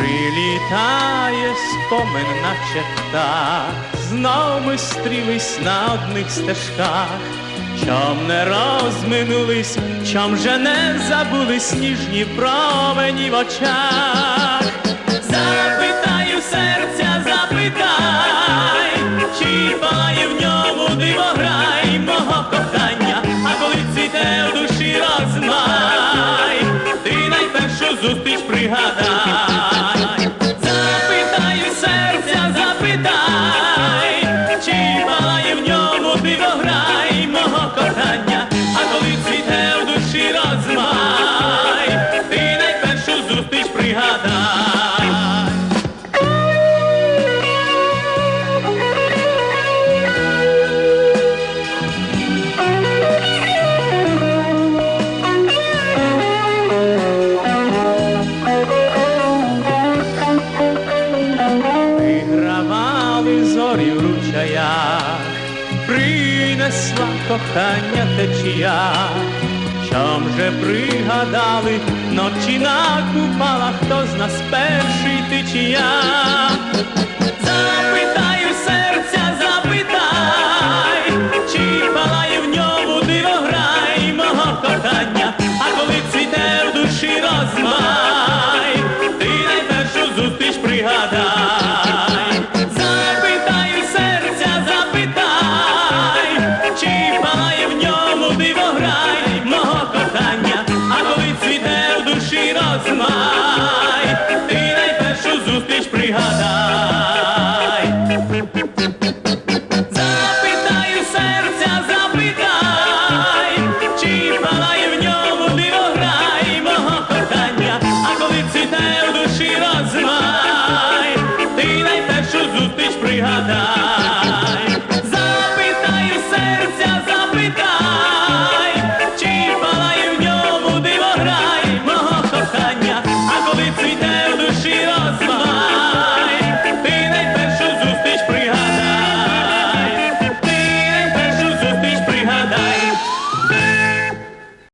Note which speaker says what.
Speaker 1: Прилітає спомин наче знов ми стрілись на одних стежках, чом не розминулись, чом же не забули сніжні промені в очах. Запитаю серця, запитай, чи палає в ньому дивограй мого кохання, а коли цвіте в душі розмай, ти найпершу зустріч пригадай. Вигравали зорі в ручаях, принесла кохання течія, чом же пригадали ночі на купала, хто з нас перший ти